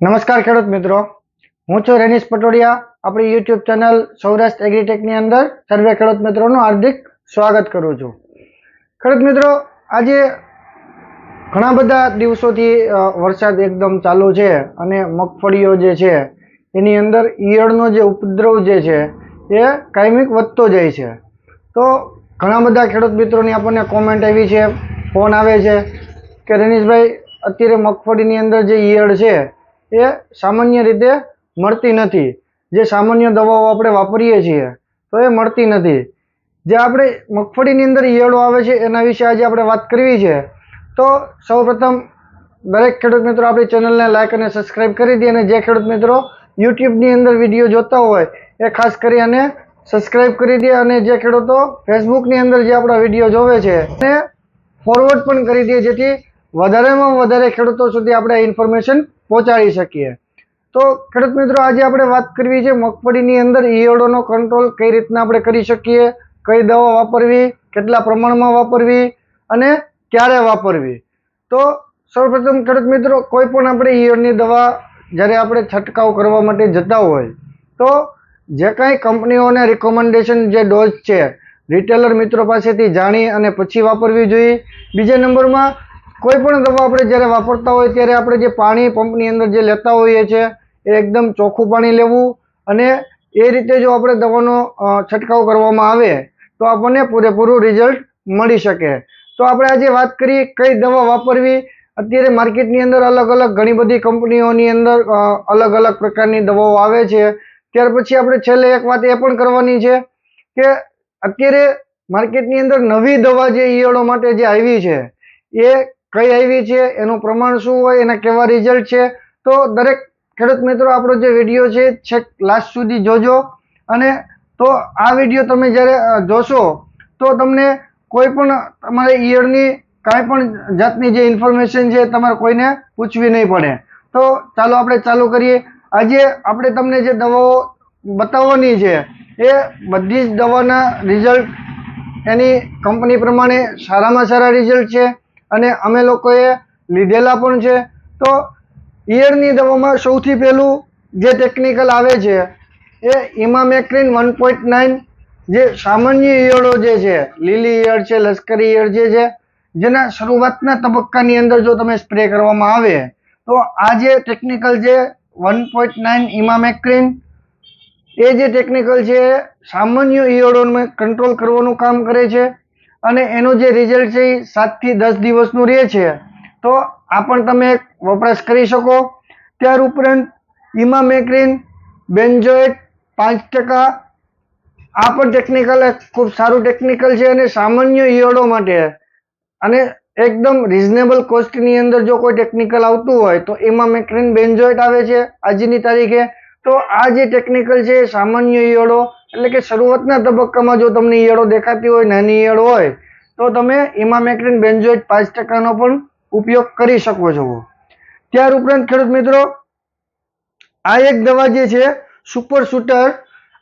નમસ્કાર ખેડૂત મિત્રો. હું છું રેનીશ પટોડિયા. આપણી યુટ્યુબ ચેનલ સૌરાષ્ટ્ર એગ્રીટેકની અંદર સર્વે ખેડૂત મિત્રોનું હાર્દિક સ્વાગત કરું છું. ખેડૂત મિત્રો, આજે ઘણા બધા દિવસોથી વરસાદ એકદમ ચાલુ છે અને મગફળીઓ જે છે, એની અંદર ઈયળનો જે ઉપદ્રવ જે છે, એ કાયમિક વધતો જાય છે. તો ઘણા બધા ખેડૂત મિત્રોની આપણને કોમેન્ટ આવી છે ફોન આવે છે કે રનીશભાઈ, અત્યારે મગફળીની અંદર જે ઈયળ છે એ સામાન્ય રીતે મળતી નથી. જે સામાન્ય દવાઓ આપણે વાપરીએ છીએ, તો એ મળતી નથી. જે આપણે મગફળીની અંદર ઈયળો આવે છે, એના વિશે આજે આપણે વાત કરવી છે, તો સૌપ્રથમ દરેક ખેડૂત મિત્રો આપણી ચેનલને લાઇક અને સબસ્ક્રાઈબ કરી દે અને જે ખેડૂત મિત્રો યુટ્યુબની અંદર વીડિયો જોતા હોય, એ ખાસ કરી અને સબસ્ક્રાઈબ કરી દે અને જે ખેડૂતો ફેસબુકની અંદર જે આપણા વીડિયો જોવે છે, એને ફોરવર્ડ પણ કરી દે, જેથી વધારેમાં વધારે ખેડૂતો સુધી આપણે ઇન્ફોર્મેશન પહોંચાડી શકીએ. તો ખેડૂત મિત્રો, આજે આપણે વાત કરવી છે મગફળીની અંદર ઈયળોનો કંટ્રોલ કઈ રીતના આપણે કરી શકીએ, કઈ દવા વાપરવી, કેટલા પ્રમાણમાં વાપરવી અને ક્યારે વાપરવી. તો સૌપ્રથમ ખેડૂત મિત્રો, કોઈ પણ આપણે ઈયળની દવા જ્યારે આપણે છંટકાવ કરવા માટે જતા હોય, તો જે કાંઈ કંપનીઓને રિકમેન્ડેશન જે ડોઝ છે રિટેલર મિત્રો પાસેથી જાણી અને પછી વાપરવી જોઈએ. બીજા નંબરમાં કોઈ પણ દવા આપણે જ્યારે વાપરતા હોય ત્યારે આપણે જે પાણી પંપની અંદર જે લેતા હોઈએ છીએ, એ એકદમ ચોખ્ખું પાણી લેવું અને એ રીતે જો આપણે દવાનો છંટકાવ કરવામાં આવે, તો આપણને પૂરેપૂરું રિઝલ્ટ મળી શકે. તો આપણે આજે વાત કરી કઈ દવા વાપરવી. અત્યારે માર્કેટની અંદર અલગ અલગ ઘણી બધી કંપનીઓની અંદર અલગ અલગ પ્રકારની દવાઓ આવે છે. ત્યાર પછી આપણે છેલ્લે એક વાત એ પણ કરવાની છે કે અત્યારે માર્કેટની અંદર નવી દવા જે ઈયળો માટે જે આવી છે, એ કઈ આવી છે, એનું પ્રમાણ શું હોય, એના કેવા રિઝલ્ટ છે, તો દરેક ખેડૂત મિત્રો આપણો જે વીડિયો છે, છેક લાસ્ટ સુધી જોજો. અને તો આ વીડિયો તમે જ્યારે જોશો, તો તમને કોઈ પણ તમારે ઈયળની કાંઈ પણ જાતની જે ઇન્ફોર્મેશન છે, તમારે કોઈને પૂછવી નહીં પડે. તો ચાલો આપણે ચાલુ કરીએ. આજે આપણે તમને જે દવાઓ બતાવવાની છે, એ બધી જ દવાના રિઝલ્ટ એની કંપની પ્રમાણે સારામાં સારા રિઝલ્ટ છે. અને અમે લોકોએ લીધેલા પણ છે. તો ઈયળની દવામાં સૌથી પહેલું જે ટેકનિકલ આવે છે એ ઇમામેક્રિન વન પોઈન્ટ નાઇન જે સામાન્ય ઈયળો જે છે, લીલી ઈયળ છે, લશ્કરી ઈયળ જે છે, જેના શરૂઆતના તબક્કાની અંદર જો તમે સ્પ્રે કરવામાં આવે, તો આ જે ટેકનિકલ છે વન પોઈન્ટ નાઇન ઇમામેક્રિન એ જે ટેકનિકલ છે સામાન્ય ઈયળોને કંટ્રોલ કરવાનું કામ કરે છે. અને એનું જે રિઝલ્ટ છે એ સાતથી દસ દિવસનું રહે છે. તો આ પણ તમે વપરાશ કરી શકો. ત્યાર ઉપરાંત ઇમામેક્રિન બેન્જોએટ પાંચ ટકા. આ પણ ટેકનિકલ ખૂબ સારું ટેકનિકલ છે અને સામાન્ય ઈયળો માટે. અને એકદમ રિઝનેબલ કોસ્ટની અંદર જો કોઈ ટેકનિકલ આવતું હોય, તો એમાં મેક્રિન બેન્જોઇટ આવે છે આજની તારીખે. તો આ જે ટેકનિકલ છે સામાન્ય ઈયળો એટલે કે શરૂઆતના તબક્કામાં જો તમને ઈયળો દેખાતી હોય, નાની ઈયળો હોય, તો તમે ઇમામેક્રિન બેન્જોઇટ પાંચ ટકાનો પણ ઉપયોગ કરી શકો છો. ત્યાર ઉપરાંત ખેડૂત મિત્રો, આ એક દવા જે છે, સુપર શૂટર,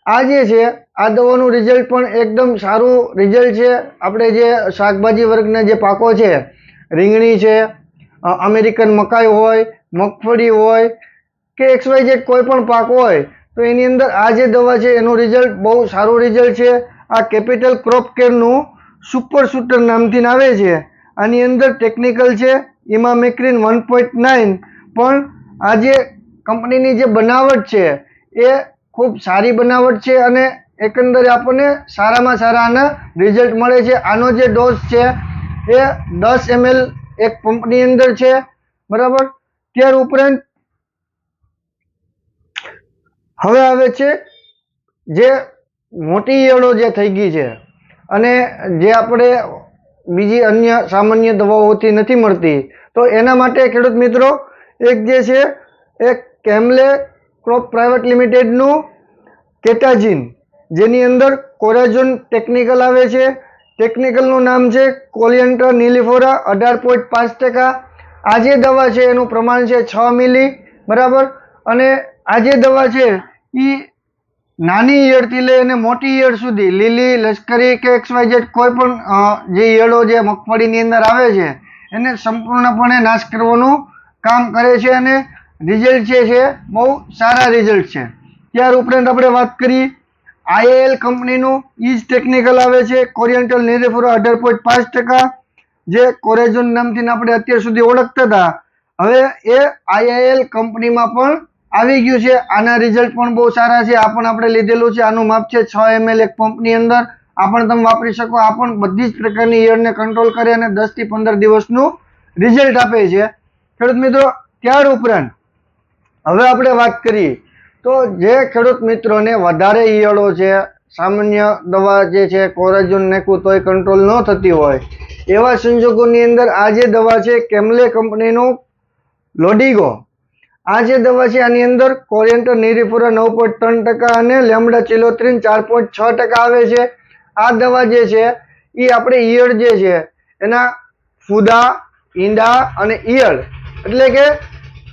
આ જે છે, આ દવાનું રિઝલ્ટ પણ એકદમ સારું રિઝલ્ટ છે. આપણે જે શાકભાજી વર્ગના જે પાકો છે, રીંગણી છે અમેરિકન મકાઈ હોય, મગફળી હોય, કે એક્સવાય જેડ કોઈ પણ પાક હોય તો એની અંદર આ જે દવા છે, એનું રિઝલ્ટ બહુ સારું રિઝલ્ટ છે. આ કેપિટલ ક્રોપ કેરનું સુપર શૂટર નામથી આવે છે. આની અંદર ટેકનિકલ છે, એમાં મેક્રીન વન પોઈન્ટ નાઇન પણ આ જે કંપનીની જે બનાવટ છે, એ ખૂબ સારી બનાવટ છે અને એકંદરે આપણને સારામાં સારા આના રિઝલ્ટ મળે છે. આનો જે ડોઝ છે, એ દસ એમએલ એક પંપની અંદર છે. બરાબર? ત્યાર ઉપરાંત હવે આવે છે જે મોટી ઈયળો જે થઈ ગઈ છે અને જે આપણે બીજી અન્ય સામાન્ય દવાઓથી નથી મળતી, તો એના માટે ખેડૂત મિત્રો, એક જે છે, એક કેમલે ક્રોપ પ્રાઇવેટ લિમિટેડનું કેટાજીન, જેની અંદર કોરાઝોન ટેકનિકલ આવે છે. ટેકનિકલનું નામ છે કોલિયન્ટર નીલીફોરા અઢાર પોઈન્ટ પાંચ ટકા. આ જે દવા છે, એનું પ્રમાણ છે છ મિલી, બરાબર? અને આ જે દવા છે એ નાની ઈયળથી લઈને મોટી ઈયળ સુધી, લીલી, લશ્કરી કે એક્સવાયઝેડ કોઈ પણ જે ઈયળો જે મગફળીની અંદર આવે છે, એને સંપૂર્ણપણે નાશ કરવાનું કામ કરે છે અને રિઝલ્ટ છે છે, બહુ સારા રિઝલ્ટ છે. ત્યાર ઉપરાંત આપણે વાત કરી આઈએલ કંપનીનું ઈજ ટેકનિકલ આવે છે કોરિયન્ટલ નિરેફોરા અઢાર પોઈન્ટ પાંચ ટકા, જે કોરેજોન નામથી આપણે અત્યાર સુધી ઓળખતા હતા. હવે એ આઈઆઈએલ કંપનીમાં પણ આવી ગયું છે. આના રિઝલ્ટ પણ બહુ સારા છે. આ પણ આપણે લીધેલું છે. આનું માપ છે છ એમએલ એક પંપની અંદર. આ પણ તમે વાપરી શકો. આ પણ બધી જ પ્રકારની ઈયળને કંટ્રોલ કરે અને દસથી પંદર દિવસનું રિઝલ્ટ આપે છે. ખેડૂત મિત્રો, ત્યાર ઉપરાંત, હવે આપણે વાત કરીએ. તો જે ખેડૂત મિત્રોને વધારે ઈયળો છે, સામાન્ય દવા જે છે કોરાજોન નાખવું તોય કંટ્રોલ ન થતી હોય, એવા સંજોગોની અંદર આ જે દવા છે, કેમલે કંપનીનું લોડિગો આ જે દવા છે, આની અંદર કોરિયન્ટર નિરીપુરા નવ પોઈન્ટ ત્રણ ટકા અને લેમડા ચિલોત્રીન ચાર પોઈન્ટ છ ટકા આવે છે. આ દવા જે છે એ આપણે ઈયળ જે છે, એના ફૂદા, ઈંડા અને ઈયળ. એટલે કે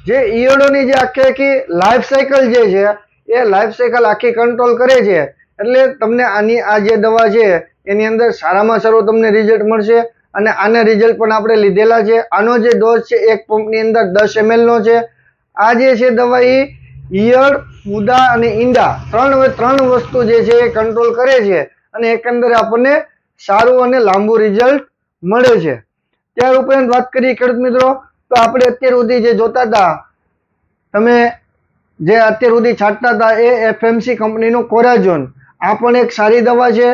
જે ઈયળોની જે આખી આખી લાઈફ સાયકલ જે છે, એ લાઈફ સાયકલ આખી કંટ્રોલ કરે છે. એટલે તમને આની આ જે દવા છે, એની અંદર સારામાં સારું તમને રિઝલ્ટ મળશે અને આના રિઝલ્ટ પણ આપણે લીધેલા છે. આનો જે ડોઝ છે, એક પંપની અંદર દસ એમએલનો છે. આ જે છે દવા એ ઈયળ, ઉદા અને ઈંડા. ત્રણ ત્રણ વસ્તુ જે છે એ કંટ્રોલ કરે છે અને એકંદરે આપણને સારું અને લાંબુ રિઝલ્ટ મળે છે. ત્યાર ઉપરાંત વાત કરીએ ખેડૂત મિત્રો, તો આપણે અત્યાર સુધી જે જોતા હતા, તમે જે અત્યાર સુધી છાંટતા હતા એ એફએમસી કંપનીનું કોરાજોન આ પણ એક સારી દવા છે.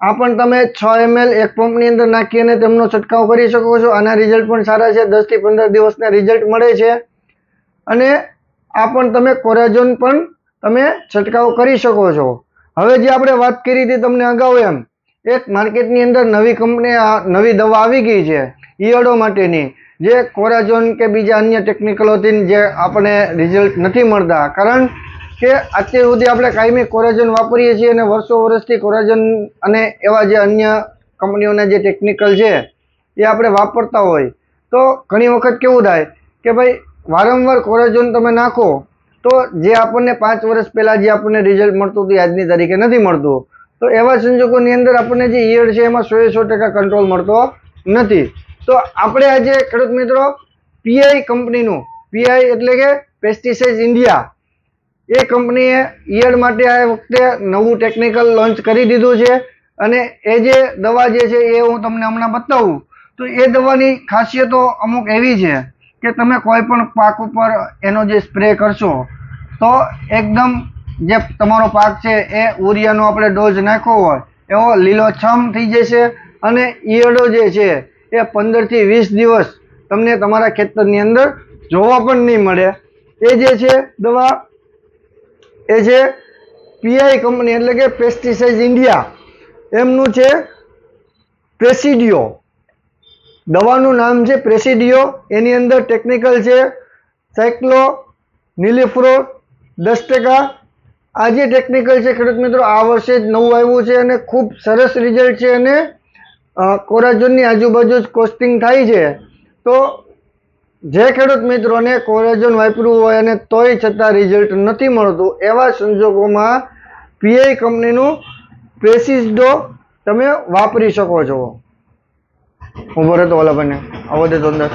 આ પણ તમે છ એમએલ એક પંપની અંદર નાખી અને તેમનો છંટકાવ કરી શકો છો. આના રિઝલ્ટ પણ સારા છે. દસથી પંદર દિવસના રિઝલ્ટ મળે છે. અને આ પણ તમે કોરાજોન પણ તમે છંટકાવ કરી શકો છો. હવે જે આપણે વાત કરી હતી તમને અગાઉ એમ, એક માર્કેટની અંદર નવી કંપની નવી દવા આવી ગઈ છે, ઈયળો માટેની, જે કોરાજોન કે બીજા અન્ય ટેકનિકલોથી જે આપણે રિઝલ્ટ નથી મળતા. કારણ કે અત્યાર સુધી આપણે કાયમી કોરેજોન વાપરીએ છીએ અને વર્ષો વર્ષથી કોરેજોન અને એવા જે અન્ય કંપનીઓના જે ટેકનિકલ છે, એ આપણે વાપરતા હોય. તો ઘણી વખત કેવું થાય કે ભાઈ વારંવાર કોરેજોન તમે નાખો, તો જે આપણને પાંચ વર્ષ પહેલાં જે આપણને રિઝલ્ટ મળતું હતું આજની તારીખે નથી મળતું. તો એવા સંજોગોની અંદર આપણને જે ઈયળ છે એમાં સો સો ટકા કંટ્રોલ મળતો નથી. તો આપણે આજે, ખેડૂત મિત્રો પીઆઈ કંપનીનું પીઆઈ એટલે કે પેસ્ટિસાઇડ ઇન્ડિયા એ કંપનીએ ઈયળ માટે આ વખતે નવું ટેકનિકલ લોન્ચ કરી દીધું છે. અને એ જે દવા જે છે એ હું તમને હમણાં બતાવું. તો એ દવાની ખાસિયતો અમુક એવી છે. કે તમે કોઈ પણ પાક ઉપર એનો જે સ્પ્રે કરશો, તો એકદમ જે તમારો પાક છે એ ઉરિયાનો આપણે ડોઝ નાખ્યો હોય, એવો લીલોછમ થઈ જશે અને ઈયળો જે છે એ પંદરથી વીસ દિવસ તમને તમારા ખેતરની અંદર જોવા પણ નહીં મળે. એ જે છે દવા, એ છે પીઆઈ કંપની એટલે કે પેસ્ટિસાઇડ ઇન્ડિયા એમનું છે પ્રેસિડિયો દવાનું નામ છે પ્રેસિડિયો. એની અંદર ટેકનિકલ છે, સાયક્લો, નિલિફ્રો, દસ ટકા. આ જે ટેકનિકલ છે, ખેડૂત મિત્રો, આ વર્ષે જ નવું આવ્યું છે અને ખૂબ સરસ રિઝલ્ટ છે અને કોરાજોનની આજુબાજુ જ કોસ્ટિંગ થાય છે. તો, જે ખેડૂત મિત્રોને કોરાજોન વાપરવું હોય અને તોય છતાં રિઝલ્ટ નથી મળતું, એવા સંજોગોમાં પીઆઈ કંપનીનું પ્રેસિસડો તમે વાપરી શકો છો. ઊભો રહેતો ઓલા બને આવો દે તો અંદર